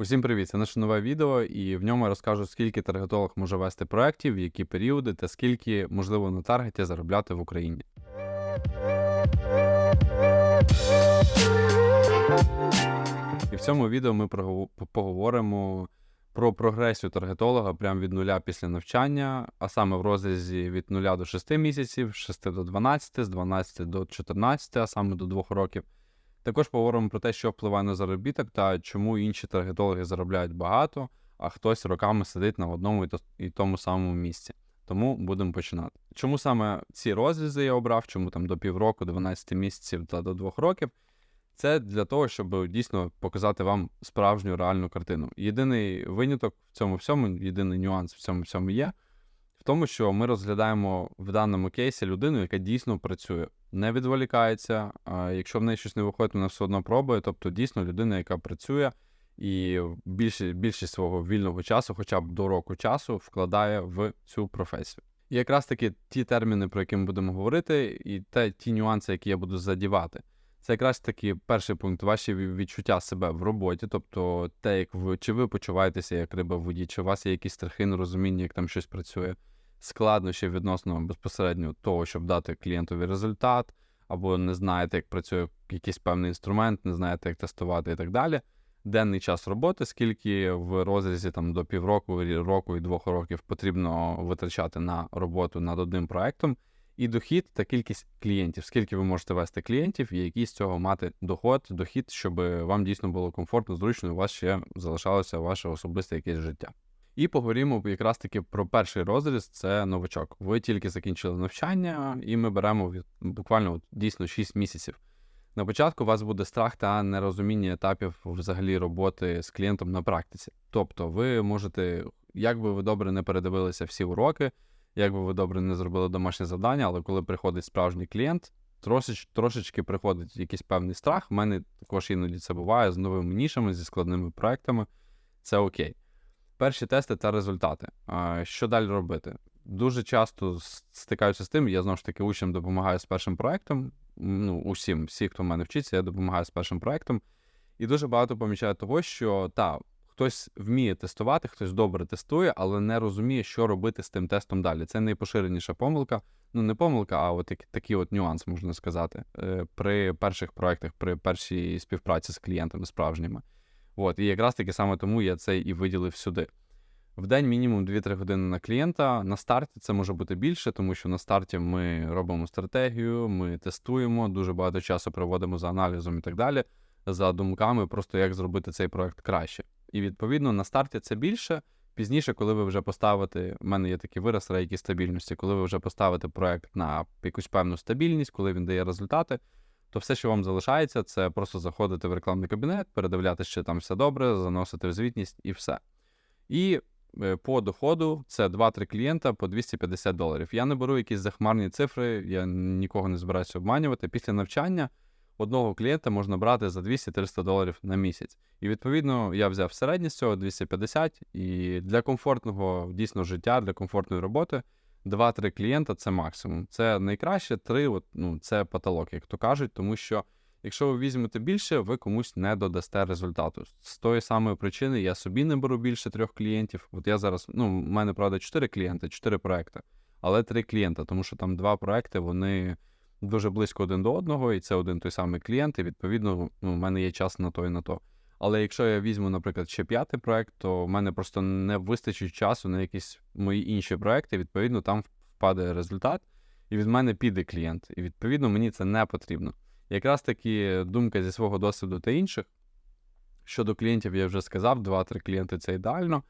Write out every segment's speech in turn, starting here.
Усім привіт! Це наше нове відео, і в ньому я розкажу, скільки таргетолог може вести проєктів, в які періоди та скільки можливо на таргеті заробляти в Україні. І в цьому відео ми поговоримо про прогресію таргетолога прямо від нуля після навчання, а саме в розрізі від 0 до 6 місяців, з 6 до 12, з 12 до 14, а саме до 2 років. Також поговоримо про те, що впливає на заробіток та чому інші таргетологи заробляють багато, а хтось роками сидить на одному і тому самому місці. Тому будемо починати. Чому саме ці розрізи я обрав, чому там до півроку, 12 місяців та до 2 років? Це для того, щоб дійсно показати вам справжню реальну картину. Єдиний виняток в цьому всьому, єдиний нюанс в цьому всьому є, в тому, що ми розглядаємо в даному кейсі людину, яка дійсно працює, не відволікається. Якщо в неї щось не виходить, вона все одно пробує. Тобто, дійсно людина, яка працює і більшість, більшість свого вільного часу, хоча б до року часу, вкладає в цю професію. І якраз таки ті терміни, про які ми будемо говорити, і те, ті нюанси, які я буду задівати. Це якраз таки перший пункт ваші ві- відчуття себе в роботі, тобто те, як ви чи ви почуваєтеся як риба в воді, чи у вас є якісь страхи на розуміння, як там щось працює, складнощі відносно безпосередньо того, щоб дати клієнтові результат, або не знаєте, як працює якийсь певний інструмент, не знаєте, як тестувати і так далі. Денний час роботи, скільки в розрізі там до півроку, року і двох років потрібно витрачати на роботу над одним проектом, і дохід та кількість клієнтів, скільки ви можете вести клієнтів, і який з цього мати доход, дохід, щоб вам дійсно було комфортно, зручно, і у вас ще залишалося ваше особисте якесь життя. І поговоримо якраз таки про перший розріз це новачок. Ви тільки закінчили навчання, і ми беремо буквально дійсно 6 місяців. На початку у вас буде страх та нерозуміння етапів взагалі роботи з клієнтом на практиці. Тобто, ви можете, як би ви добре не передивилися всі уроки, як би ви добре не зробили домашнє завдання, але коли приходить справжній клієнт, трошеч, трошечки приходить якийсь певний страх. У мене також іноді це буває з новими нішами, зі складними проектами. Це окей. Перші тести та результати. Що далі робити? Дуже часто стикаюся з тим, я знову ж таки учням допомагаю з першим проектом. Ну, усім, всі, хто в мене вчиться, я допомагаю з першим проектом. І дуже багато помічаю того, що та, хтось вміє тестувати, хтось добре тестує, але не розуміє, що робити з тим тестом далі. Це найпоширеніша помилка. Ну, не помилка, а от такий от нюанс, можна сказати, е, при перших проектах, при першій співпраці з клієнтами справжніми. От, і якраз таки саме тому я це і виділив сюди. В день мінімум 2-3 години на клієнта. На старті це може бути більше, тому що на старті ми робимо стратегію, ми тестуємо, дуже багато часу проводимо за аналізом і так далі, за думками, просто як зробити цей проект краще. І відповідно на старті це більше. Пізніше, коли ви вже поставите, в мене є такий вираз рейки стабільності, коли ви вже поставите проект на якусь певну стабільність, коли він дає результати, то все, що вам залишається, це просто заходити в рекламний кабінет, передивлятися, чи там все добре, заносити в звітність і все. І е, по доходу це 2-3 клієнта по 250 доларів. Я не беру якісь захмарні цифри, я нікого не збираюся обманювати. Після навчання одного клієнта можна брати за 200-300 доларів на місяць. І відповідно я взяв середнє з цього 250, і для комфортного дійсно життя, для комфортної роботи 2-3 клієнта це максимум. Це найкраще, 3 от, ну, це потолок, як то кажуть, тому що. Якщо ви візьмете більше, ви комусь не додасте результату. З тої самої причини я собі не беру більше трьох клієнтів. От я зараз, ну, в мене правда чотири клієнти, чотири проекти, але три клієнта, тому що там два проекти, вони дуже близько один до одного, і це один той самий клієнт, і відповідно ну, в мене є час на то і на то. Але якщо я візьму, наприклад, ще п'ятий проект, то в мене просто не вистачить часу на якісь мої інші проекти. Відповідно, там впаде результат, і від мене піде клієнт. І відповідно мені це не потрібно. Якраз таки думка зі свого досвіду та інших. Щодо клієнтів, я вже сказав, 2-3 клієнти це ідеально.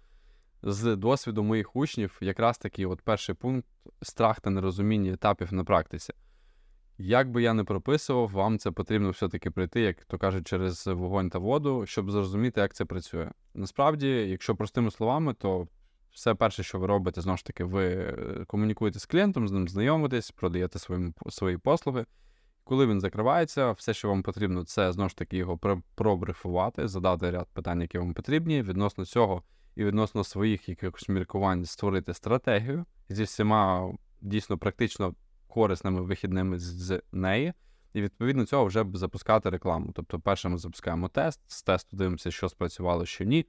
З досвіду моїх учнів, якраз таки, от перший пункт страх та нерозуміння етапів на практиці. Як би я не прописував, вам це потрібно все-таки пройти, як то кажуть, через вогонь та воду, щоб зрозуміти, як це працює. Насправді, якщо простими словами, то все перше, що ви робите, знову ж таки, ви е, комунікуєте з клієнтом, з ним знайомитесь, продаєте свої, свої послуги. Коли він закривається, все, що вам потрібно, це знову ж таки його пр- пробрифувати, задати ряд питань, які вам потрібні. Відносно цього і відносно своїх якихось міркувань створити стратегію зі всіма дійсно практично корисними вихідними з- неї. І відповідно цього вже запускати рекламу. Тобто, перше ми запускаємо тест, з тесту дивимося, що спрацювало, що ні.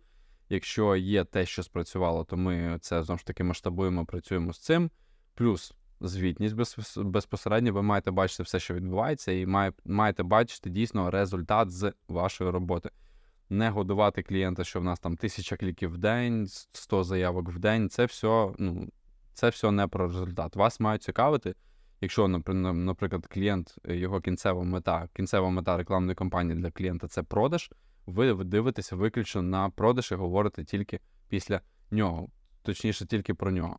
Якщо є те, що спрацювало, то ми це знову ж таки масштабуємо, працюємо з цим. Плюс звітність безпосередньо, ви маєте бачити все, що відбувається, і маєте бачити дійсно результат з вашої роботи. Не годувати клієнта, що в нас там тисяча кліків в день, 100 заявок в день. Це все, ну, це все не про результат. Вас мають цікавити. Якщо, наприклад, клієнт, е, його кінцева мета, кінцева мета рекламної кампанії для клієнта це продаж, ви дивитеся виключно на продаж і говорите тільки після нього, точніше, тільки про нього.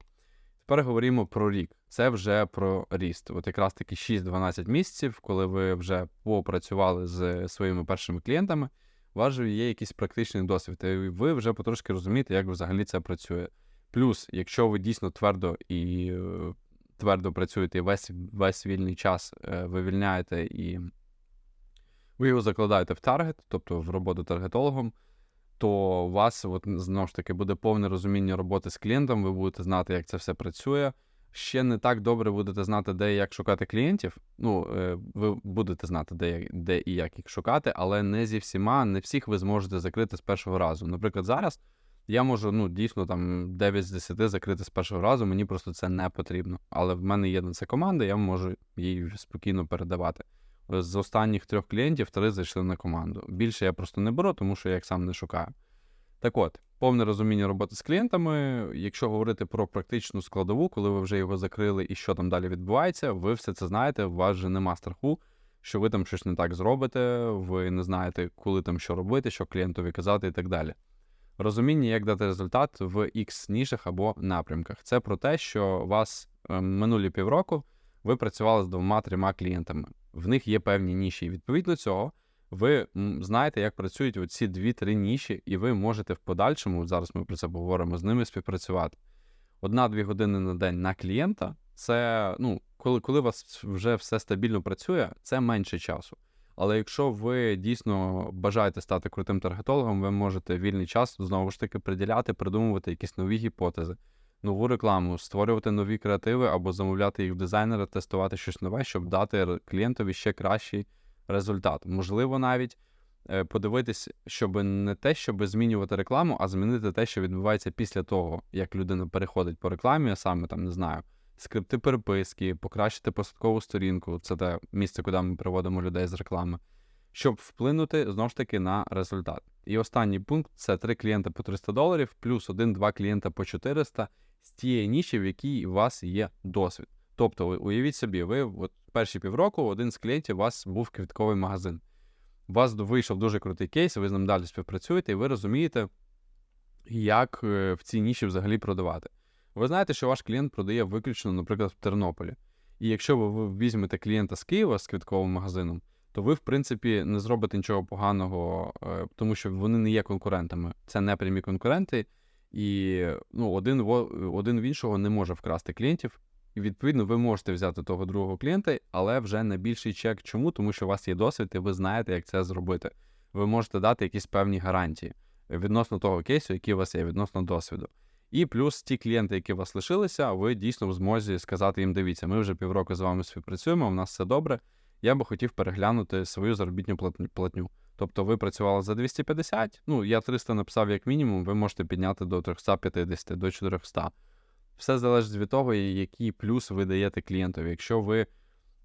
Тепер говоримо про рік. Це вже про ріст. От якраз таки 6-12 місяців, коли ви вже попрацювали з своїми першими клієнтами, у вас же є якийсь практичний досвід, і ви вже потрошки розумієте, як взагалі це працює. Плюс, якщо ви дійсно твердо і е, твердо працюєте і весь, весь вільний час е, вивільняєте і ви його закладаєте в таргет, тобто в роботу таргетологом, то у вас от, знову ж таки буде повне розуміння роботи з клієнтом, ви будете знати, як це все працює. Ще не так добре будете знати, де і як шукати клієнтів. Ну, е, ви будете знати, де, де і як їх шукати, але не зі всіма, не всіх ви зможете закрити з першого разу. Наприклад, зараз я можу ну, дійсно там 9 з 10 закрити з першого разу, мені просто це не потрібно. Але в мене є на це команда, я можу її спокійно передавати. З останніх трьох клієнтів три зайшли на команду. Більше я просто не беру, тому що я їх сам не шукаю. Так от, повне розуміння роботи з клієнтами. Якщо говорити про практичну складову, коли ви вже його закрили і що там далі відбувається, ви все це знаєте, у вас же нема страху, що ви там щось не так зробите, ви не знаєте, коли там що робити, що клієнтові казати і так далі. Розуміння, як дати результат в X нішах або напрямках. Це про те, що вас е, минулі півроку ви працювали з двома-трьома клієнтами. В них є певні ніші. І відповідно цього, ви знаєте, як працюють оці дві-три ніші, і ви можете в подальшому, зараз ми про це поговоримо, з ними співпрацювати. Одна-дві години на день на клієнта це, ну, коли, коли у вас вже все стабільно працює, це менше часу. Але якщо ви дійсно бажаєте стати крутим таргетологом, ви можете вільний час знову ж таки приділяти, придумувати якісь нові гіпотези, нову рекламу, створювати нові креативи або замовляти їх в дизайнера, тестувати щось нове, щоб дати клієнтові ще кращий результат. Можливо, навіть е, подивитись, щоб не те, щоб змінювати рекламу, а змінити те, що відбувається після того, як людина переходить по рекламі, а саме там не знаю, скрипти переписки, покращити посадкову сторінку. Це те місце, куди ми приводимо людей з реклами, щоб вплинути знову ж таки на результат. І останній пункт це три клієнта по 300 доларів, плюс один-два клієнта по 400 з тієї ніші, в якій у вас є досвід. Тобто, уявіть собі, ви от перші півроку один з клієнтів у вас був квітковий магазин. У вас вийшов дуже крутий кейс, ви з ним далі співпрацюєте, і ви розумієте, як е, в цій ніші взагалі продавати. Ви знаєте, що ваш клієнт продає виключно, наприклад, в Тернополі. І якщо ви- візьмете клієнта з Києва з квітковим магазином, то ви, в принципі, не зробите нічого поганого, е, тому що вони не є конкурентами. Це не прямі конкуренти, і ну, один, во- один в іншого не може вкрасти клієнтів. І відповідно ви можете взяти того другого клієнта, але вже на більший чек. Чому? Тому що у вас є досвід, і ви знаєте, як це зробити. Ви можете дати якісь певні гарантії відносно того кейсу, який у вас є, відносно досвіду. І плюс ті клієнти, які вас лишилися, ви дійсно в змозі сказати їм: дивіться, ми вже півроку з вами співпрацюємо, у нас все добре. Я би хотів переглянути свою заробітну платню. Тобто ви працювали за 250, ну я 300 написав як мінімум, ви можете підняти до 350, до 400. Все залежить від того, який плюс ви даєте клієнтові. Якщо ви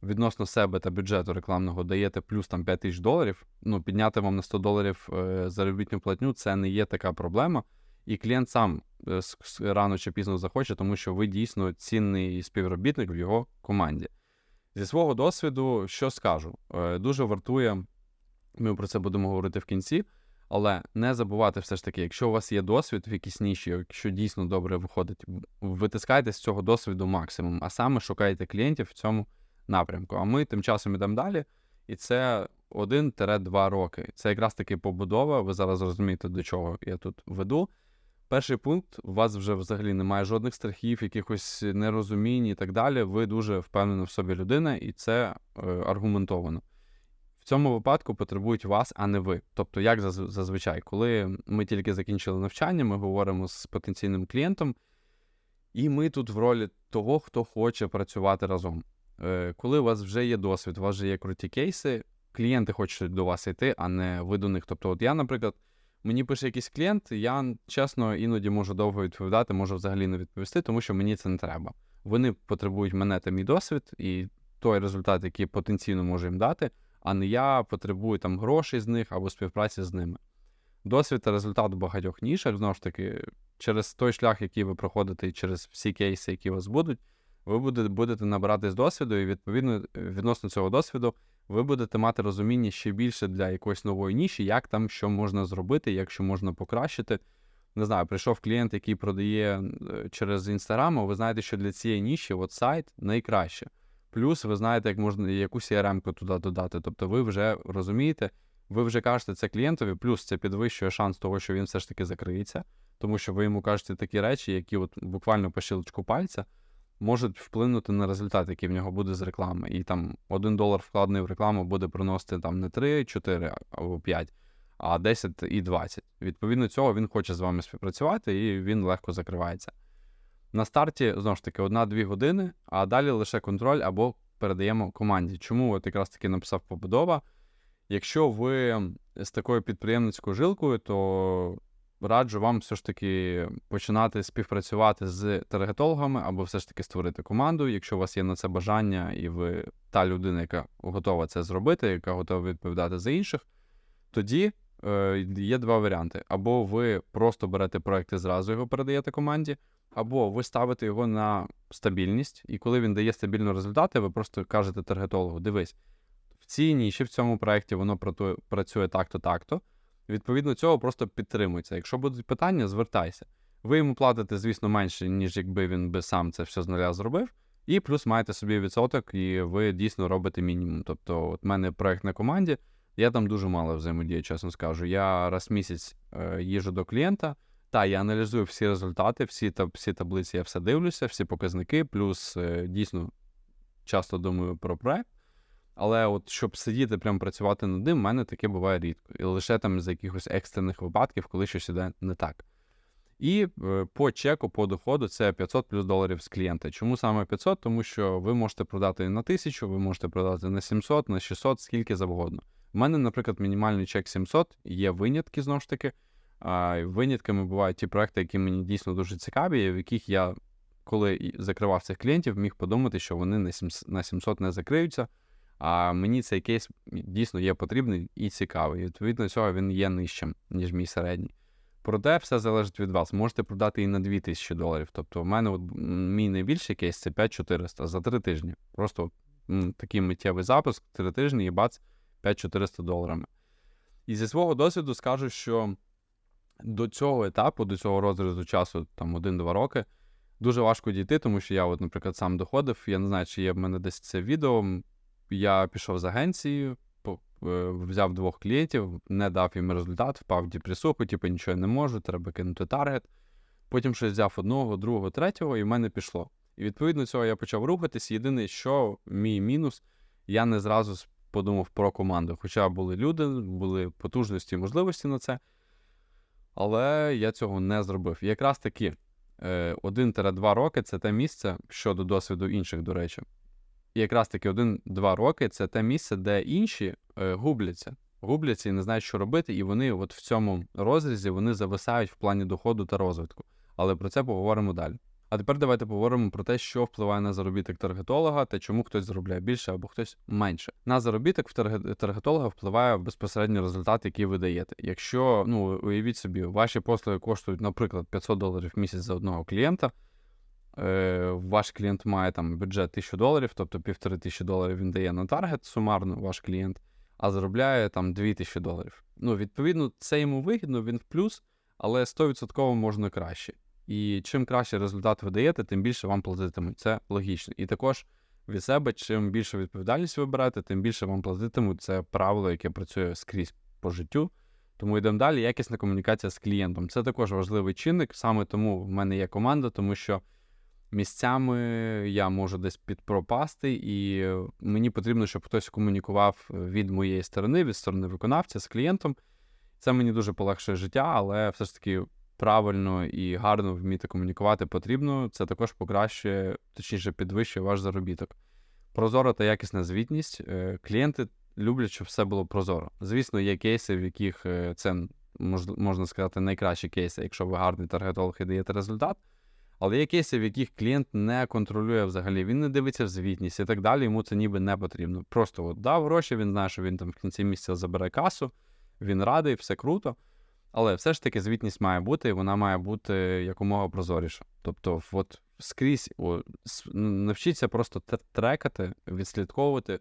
відносно себе та бюджету рекламного даєте плюс там 5 тисяч доларів, ну підняти вам на 100 доларів е, заробітну платню це не є така проблема. І клієнт сам е, рано чи пізно захоче, тому що ви дійсно цінний співробітник в його команді. Зі свого досвіду, що скажу, Е, дуже вартує, ми про це будемо говорити в кінці, але не забувати все ж таки, якщо у вас є досвід в якійсь ніші, якщо дійсно добре виходить, витискайте з цього досвіду максимум, а саме шукайте клієнтів в цьому напрямку. А ми тим часом ідемо далі, і це 1-2 роки. Це якраз таки побудова. Ви зараз розумієте, до чого я тут веду. Перший пункт: у вас вже взагалі немає жодних страхів, якихось нерозумінь і так далі. Ви дуже впевнена в собі людина, і це е, аргументовано. В цьому випадку потребують вас, а не ви. Тобто, як заз- зазвичай, коли ми тільки закінчили навчання, ми говоримо з потенційним клієнтом, і ми тут в ролі того, хто хоче працювати разом. Е, Коли у вас вже є досвід, у вас вже є круті кейси, клієнти хочуть до вас йти, а не ви до них. Тобто, от я, наприклад, Мені пише якийсь клієнт, я чесно іноді можу довго відповідати, можу взагалі не відповісти, тому що мені це не треба. Вони потребують мене та мій досвід і той результат, який потенційно можу їм дати, а не я потребую там грошей з них або співпраці з ними. Досвід та результат у багатьох нішах, знову ж таки, через той шлях, який ви проходите, і через всі кейси, які у вас будуть, ви будете, набиратись досвіду, і відповідно відносно цього досвіду ви будете мати розуміння ще більше для якоїсь нової ніші, як там що можна зробити, як що можна покращити. Не знаю, прийшов клієнт, який продає е, через інстаграм, а ви знаєте, що для цієї ніші от сайт найкраще. Плюс ви знаєте, як можна яку CRM-ку туди додати. Тобто ви вже розумієте, ви вже кажете це клієнтові, плюс це підвищує шанс того, що він все ж таки закриється, тому що ви йому кажете такі речі, які от буквально по щелчку пальця можуть вплинути на результат, який в нього буде з реклами. І там один долар вкладений в рекламу буде приносити там не 3, 4 або 5, а 10 і 20. Відповідно цього він хоче з вами співпрацювати і він легко закривається. На старті, знову ж таки, 1-2 години, а далі лише контроль або передаємо команді. Чому от якраз таки написав побудова? Якщо ви з такою підприємницькою жилкою, то раджу вам все ж таки починати співпрацювати з таргетологами або все ж таки створити команду. Якщо у вас є на це бажання, і ви та людина, яка готова це зробити, яка готова відповідати за інших, тоді е, є два варіанти: або ви просто берете проект і зразу його передаєте команді, або ви ставите його на стабільність, і коли він дає стабільні результати, ви просто кажете таргетологу: дивись, в цій ніші, в цьому проєкті воно працює так-то, так-то. Відповідно цього просто підтримується. Якщо будуть питання, звертайся. Ви йому платите, звісно, менше, ніж якби він би сам це все з нуля зробив. І плюс маєте собі відсоток, і ви дійсно робите мінімум. Тобто, от в мене проект на команді, я там дуже мало взаємодію, чесно скажу. Я раз в місяць е, їжу до клієнта, та я аналізую всі результати, всі та всі таблиці, я все дивлюся, всі показники, плюс е, дійсно часто думаю про проект. Але от щоб сидіти, прям працювати над ним, в мене таке буває рідко. І лише там з якихось екстрених випадків, коли щось іде не так. І е, по чеку, по доходу це 500 плюс доларів з клієнта. Чому саме 500? Тому що ви можете продати на 1000, ви можете продати на 700, на 600, скільки завгодно. У мене, наприклад, мінімальний чек 700, є винятки знову ж таки. Винятками бувають ті проекти, які мені дійсно дуже цікаві, в яких я, коли закривав цих клієнтів, міг подумати, що вони на 700 на 700 не закриються. А мені цей кейс дійсно є потрібний і цікавий. І відповідно цього він є нижчим, ніж мій середній. Проте все залежить від вас. Можете продати і на 2000 доларів. Тобто, в мене от, мій найбільший кейс це 5400 за 3 тижні. Просто м, такий миттєвий запуск, 3 тижні і бац, 5400 доларами. І зі свого досвіду скажу, що до цього етапу, до цього розрізу часу, там 1-2 роки, дуже важко дійти, тому що я, от, наприклад, сам доходив. Я не знаю, чи є в мене десь це відео. Я пішов з агенції, е, взяв двох клієнтів, не дав їм результат, впав в депресуху, типу нічого не можу, треба кинути таргет. Потім щось взяв одного, другого, третього, і в мене пішло. І відповідно цього я почав рухатись. Єдине, що мій мінус, я не зразу подумав про команду. Хоча були люди, були потужності можливості на це. Але я цього не зробив. І якраз таки е, 1-2 роки це те місце щодо досвіду інших, до речі. І якраз таки 1-2 роки це те місце, де інші е, губляться. Губляться і не знають, що робити, і вони от в цьому розрізі вони зависають в плані доходу та розвитку. Але про це поговоримо далі. А тепер давайте поговоримо про те, що впливає на заробіток таргетолога та чому хтось заробляє більше або хтось менше. На заробіток в таргетолога впливає безпосередньо результат, який ви даєте. Якщо ну уявіть собі, ваші послуги коштують, наприклад, 500 доларів в місяць за одного клієнта. Е, ваш клієнт має там бюджет 1000 доларів, тобто півтори тисячі доларів він дає на таргет сумарно ваш клієнт, а заробляє там 2000 доларів. Ну, відповідно, це йому вигідно, він в плюс, але 100% можна краще. І чим краще результат ви даєте, тим більше вам платитимуть. Це логічно. І також від себе, чим більше відповідальність ви берете, тим більше вам платитимуть. Це правило, яке працює скрізь по життю. Тому йдемо далі. Якісна комунікація з клієнтом. Це також важливий чинник. Саме тому в мене є команда, тому що місцями я можу десь підпропасти, і е, мені потрібно, щоб хтось комунікував від моєї сторони, від сторони виконавця з клієнтом. Це мені дуже полегшує життя, але все ж таки правильно і гарно вміти комунікувати потрібно. Це також покращує, точніше, підвищує ваш заробіток. Прозора та якісна звітність. Е, Клієнти люблять, щоб все було прозоро. Звісно, є кейси, в яких е, це мож- можна сказати, найкращі кейси, якщо ви гарний таргетолог і даєте результат. Але є кейси, в яких клієнт не контролює взагалі, він не дивиться в звітність і так далі, йому це ніби не потрібно. Просто от дав гроші, він знає, що він там в кінці місяця забере касу, він радий, все круто. Але все ж таки звітність має бути, і вона має бути якомога прозоріша. Тобто, от скрізь о, навчіться просто трекати, відслідковувати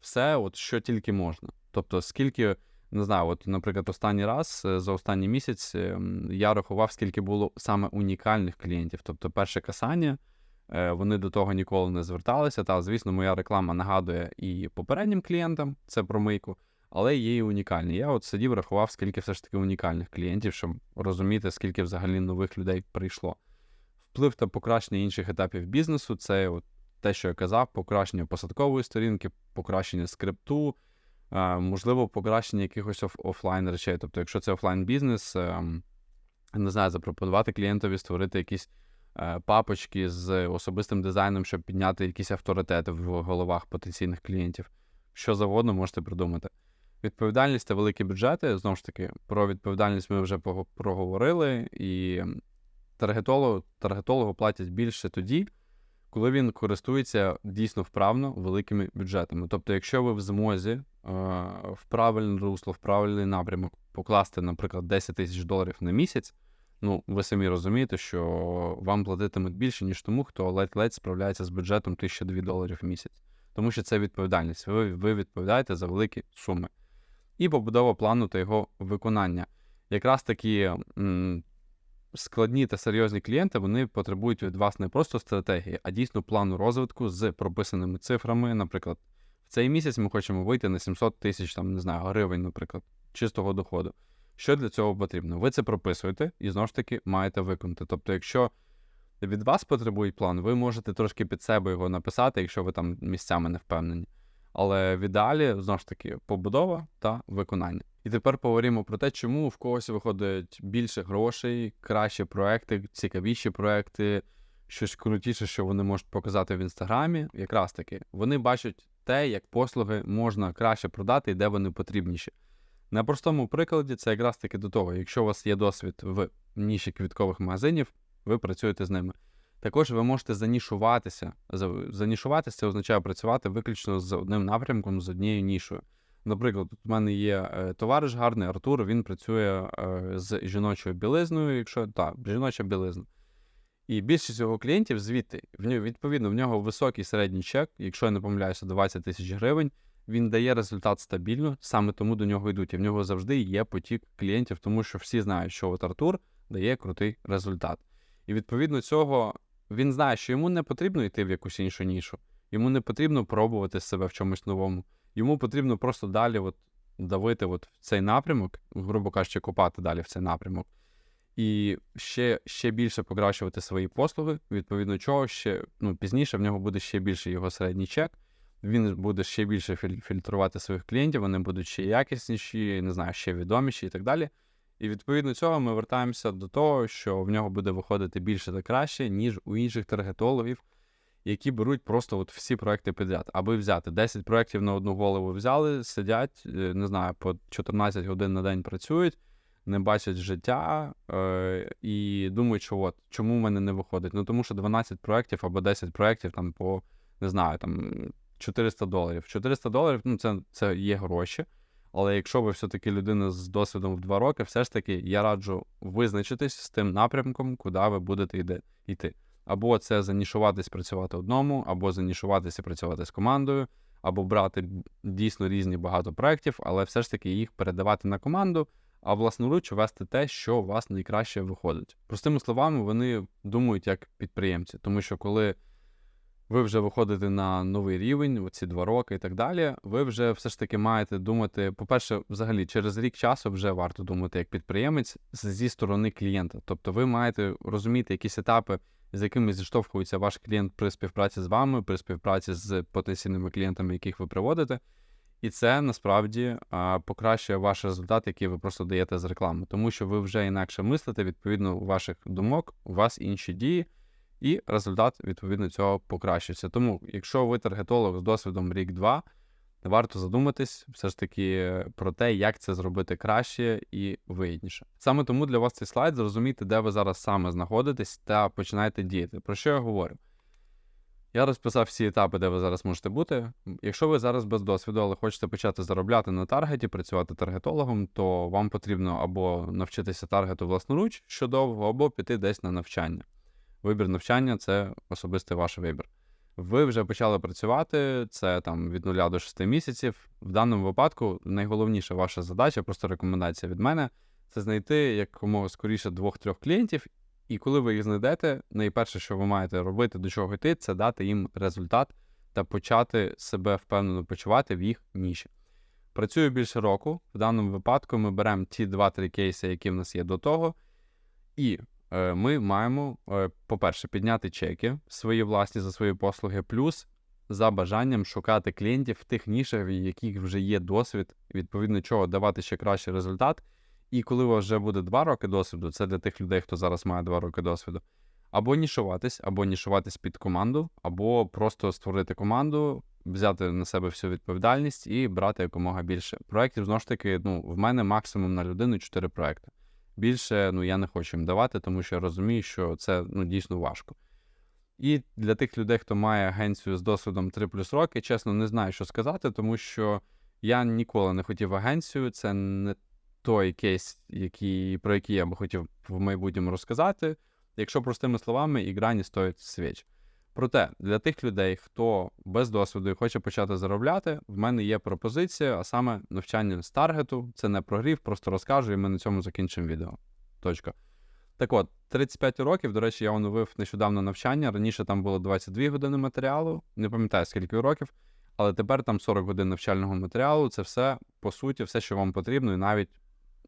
все, от, що тільки можна. Тобто, скільки, не знаю, от, наприклад, останній раз е, за останній місяць ем, я рахував, скільки було саме унікальних клієнтів. Тобто, перше касання, е, вони до того ніколи не зверталися. Та, звісно, моя реклама нагадує і попереднім клієнтам це про мийку, але є і унікальні. Я от сидів, рахував, скільки все ж таки унікальних клієнтів, щоб розуміти, скільки взагалі нових людей прийшло. Вплив та покращення інших етапів бізнесу це от те, що я казав, покращення посадкової сторінки, покращення скрипту, можливо, покращення якихось оф- офлайн речей. Тобто, якщо це офлайн бізнес, ем, не знаю, запропонувати клієнтові створити якісь е, папочки з особистим дизайном, щоб підняти якісь авторитети в головах потенційних клієнтів. Що завгодно можете придумати. Відповідальність та великі бюджети. Знову ж таки, про відповідальність ми вже проговорили, і таргетологу, таргетологу платять більше тоді, коли він користується дійсно вправно великими бюджетами. Тобто, якщо ви в змозі в правильне русло, в правильний напрямок покласти, наприклад, 10 тисяч доларів на місяць, ну ви самі розумієте, що вам платитимуть більше, ніж тому, хто ледь-ледь справляється з бюджетом 1002 доларів в місяць. Тому що це відповідальність. Ви, ви відповідаєте за великі суми. І побудова плану та його виконання. Якраз такі м, складні та серйозні клієнти вони потребують від вас не просто стратегії, а дійсно плану розвитку з прописаними цифрами. Наприклад, в цей місяць ми хочемо вийти на 700 тисяч там, не знаю, гривень, наприклад, чистого доходу. Що для цього потрібно? Ви це прописуєте і знову ж таки маєте виконати. Тобто, якщо від вас потребують план, ви можете трошки під себе його написати, якщо ви там місцями не впевнені. Але в ідеалі, знову ж таки, побудова та виконання. І тепер поговоримо про те, чому в когось виходить більше грошей, кращі проекти, цікавіші проекти, щось крутіше, що вони можуть показати в інстаграмі. Якраз таки, вони бачать те, як послуги можна краще продати і де вони потрібніші. На простому прикладі це якраз таки до того, якщо у вас є досвід в ніші квіткових магазинів, ви працюєте з ними. Також ви можете занішуватися. Занішуватися це означає працювати виключно з одним напрямком, з однією нішою. Наприклад, в мене є е, товариш гарний Артур, він працює е, з жіночою білизною, якщо так, жіноча білизна. І більшість його клієнтів звідти, в нього, відповідно, в нього високий середній чек, якщо я не помиляюся, 20 тисяч гривень. Він дає результат стабільно, саме тому до нього йдуть. І в нього завжди є потік клієнтів, тому що всі знають, що от Артур дає крутий результат. І відповідно цього він знає, що йому не потрібно йти в якусь іншу нішу, йому не потрібно пробувати себе в чомусь новому. Йому потрібно просто далі от давити от в цей напрямок, грубо кажучи, копати далі в цей напрямок. І ще, ще більше покращувати свої послуги, відповідно чого ще ну, пізніше в нього буде ще більше його середній чек. Він буде ще більше фільтрувати своїх клієнтів, вони будуть ще якісніші, не знаю, ще відоміші і так далі. І відповідно цього ми вертаємося до того, що в нього буде виходити більше та краще, ніж у інших таргетологів, які беруть просто от всі проекти підряд. Аби взяти 10 проєктів на одну голову взяли, сидять, е, не знаю, по 14 годин на день працюють, не бачать життя е, і думають, що от чому в мене не виходить? Ну тому що 12 проєктів або 10 проєктів там по не знаю, там 400 доларів. 400 доларів ну це, це є гроші. Але якщо ви все-таки людина з досвідом в 2 роки, все ж таки я раджу визначитись з тим напрямком, куди ви будете йти. Або це занішуватись працювати одному, або занішуватися працювати з командою, або брати дійсно різні багато проєктів, але все ж таки їх передавати на команду, а власноруч вести те, що у вас найкраще виходить. Простими словами, вони думають як підприємці, тому що коли ви вже виходите на новий рівень, оці два роки і так далі, ви вже все ж таки маєте думати, по-перше, взагалі, через рік часу вже варто думати як підприємець зі сторони клієнта. Тобто ви маєте розуміти якісь етапи, з якими зіштовхується ваш клієнт при співпраці з вами, при співпраці з потенційними клієнтами, яких ви приводите. І це насправді покращує ваш результат, який ви просто даєте з реклами, тому що ви вже інакше мислите, відповідно, ваших думок, у вас інші дії, і результат відповідно цього покращується. Тому, якщо ви таргетолог з досвідом рік-два, варто задуматись все ж таки про те, як це зробити краще і вигідніше. Саме тому для вас цей слайд зрозуміти, де ви зараз саме знаходитесь, та починаєте діяти. Про що я говорю? Я розписав всі етапи, де ви зараз можете бути. Якщо ви зараз без досвіду, але хочете почати заробляти на таргеті, працювати таргетологом, то вам потрібно або навчитися таргету власноруч що довго, або піти десь на навчання. Вибір навчання це особистий ваш вибір. Ви вже почали працювати, це там від 0 до 6 місяців. В даному випадку найголовніша ваша задача, просто рекомендація від мене, це знайти якомога скоріше двох-трьох клієнтів. І коли ви їх знайдете, найперше, що ви маєте робити, до чого йти, це дати їм результат та почати себе впевнено почувати в їх ніші. Працюю більше року. В даному випадку ми беремо ті 2-3 кейси, які в нас є до того, і е, ми маємо, е, по-перше, підняти чеки свої власні за свої послуги, плюс за бажанням шукати клієнтів в тих нішах, в яких вже є досвід, відповідно чого давати ще кращий результат. І коли у вас вже буде 2 роки досвіду, це для тих людей, хто зараз має 2 роки досвіду, або нішуватись, або нішуватись під команду, або просто створити команду, взяти на себе всю відповідальність і брати якомога більше. Проєктів, знову ж таки, ну, в мене максимум на людину 4 проекти. Більше ну, я не хочу їм давати, тому що я розумію, що це ну, дійсно важко. І для тих людей, хто має агенцію з досвідом 3 плюс роки, чесно, не знаю, що сказати, тому що я ніколи не хотів агенцію, це не той кейс, який, про який я би хотів в майбутньому розказати. Якщо простими словами, ігра не стоїть свіч. Проте для тих людей, хто без досвіду і хоче почати заробляти, в мене є пропозиція, а саме навчання з таргету. Це не прогрів, просто розкажу, і ми на цьому закінчимо відео. Точка. Так от, 35 років, до речі, я оновив нещодавно навчання. Раніше там було 22 години матеріалу, не пам'ятаю скільки років, але тепер там 40 годин навчального матеріалу. Це все, по суті, все, що вам потрібно, і навіть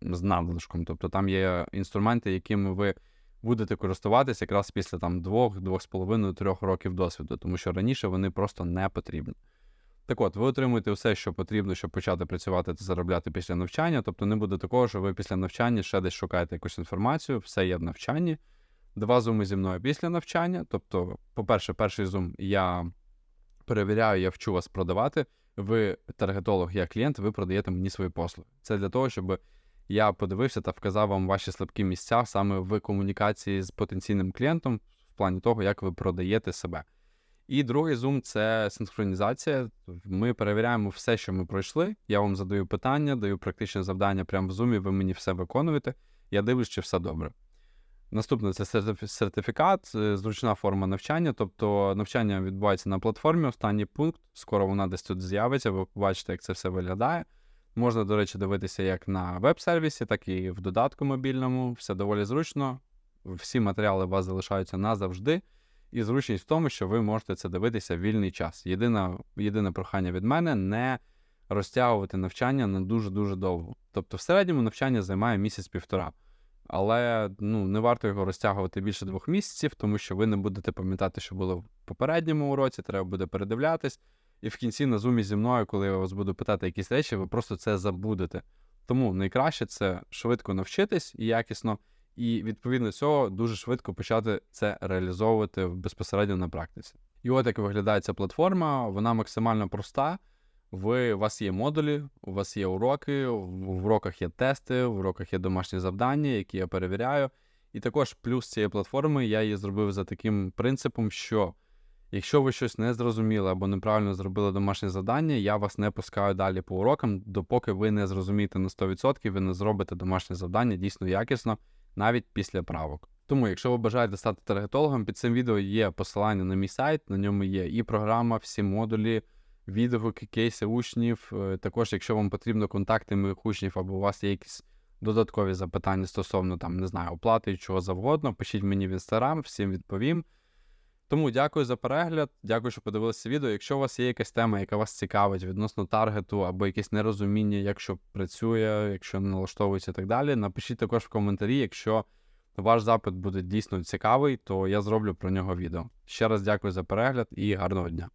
з надлишком. Тобто там є інструменти, якими ви будете користуватися якраз після там двох, двох з половиною трьох років досвіду, тому що раніше вони просто не потрібні. Так от, ви отримуєте все, що потрібно, щоб почати працювати та заробляти після навчання. Тобто не буде такого, що ви після навчання ще десь шукаєте якусь інформацію, все є в навчанні. Два зуми зі мною після навчання. Тобто, по-перше, перший зум я перевіряю, я вчу вас продавати. Ви таргетолог, я клієнт, ви продаєте мені свої послуги. Це для того, щоб я подивився та вказав вам ваші слабкі місця саме в комунікації з потенційним клієнтом, в плані того, як ви продаєте себе. І другий зум це синхронізація. Ми перевіряємо все, що ми пройшли. Я вам задаю питання, даю практичне завдання прямо в зумі, ви мені все виконуєте. Я дивлюсь, чи все добре. Наступне це сертифікат, е, зручна форма навчання. Тобто навчання відбувається на платформі. Останній пункт. Скоро вона десь тут з'явиться. Ви побачите, як це все виглядає. Можна, до речі, дивитися як на веб-сервісі, так і в додатку мобільному. Все доволі зручно. Всі матеріали у вас залишаються назавжди. І зручність в тому, що ви можете це дивитися в вільний час. Єдине, єдине прохання від мене не розтягувати навчання на дуже-дуже довго. Тобто, в середньому навчання займає місяць-півтора. Але ну, не варто його розтягувати більше двох місяців, тому що ви не будете пам'ятати, що було в попередньому уроці, треба буде передивлятись. І в кінці на зумі зі мною, коли я вас буду питати якісь речі, ви просто це забудете. Тому найкраще це швидко навчитись і якісно, і відповідно цього дуже швидко почати це реалізовувати безпосередньо на практиці. І от як виглядає ця платформа, вона максимально проста. Ви, У вас є модулі, у вас є уроки, в уроках є тести, в уроках є домашні завдання, які я перевіряю. І також плюс цієї платформи я її зробив за таким принципом, що Якщо ви щось не зрозуміли або неправильно зробили домашнє завдання, я вас не пускаю далі по урокам, допоки ви не зрозумієте на 100%, ви не зробите домашнє завдання дійсно якісно, навіть після правок. Тому, якщо ви бажаєте стати таргетологом, під цим відео є посилання на мій сайт, на ньому є і програма, всі модулі, відгуки, кейси учнів. Е, також, якщо вам потрібно контакти моїх учнів, або у вас є якісь додаткові запитання стосовно там, не знаю, оплати і чого завгодно, пишіть мені в інстаграм, всім відповім. Тому дякую за перегляд, дякую, що подивилися відео. Якщо у вас є якась тема, яка вас цікавить відносно таргету, або якесь нерозуміння, якщо працює, якщо не налаштовується і так далі, напишіть також в коментарі. Якщо ваш запит буде дійсно цікавий, то я зроблю про нього відео. Ще раз дякую за перегляд і гарного дня.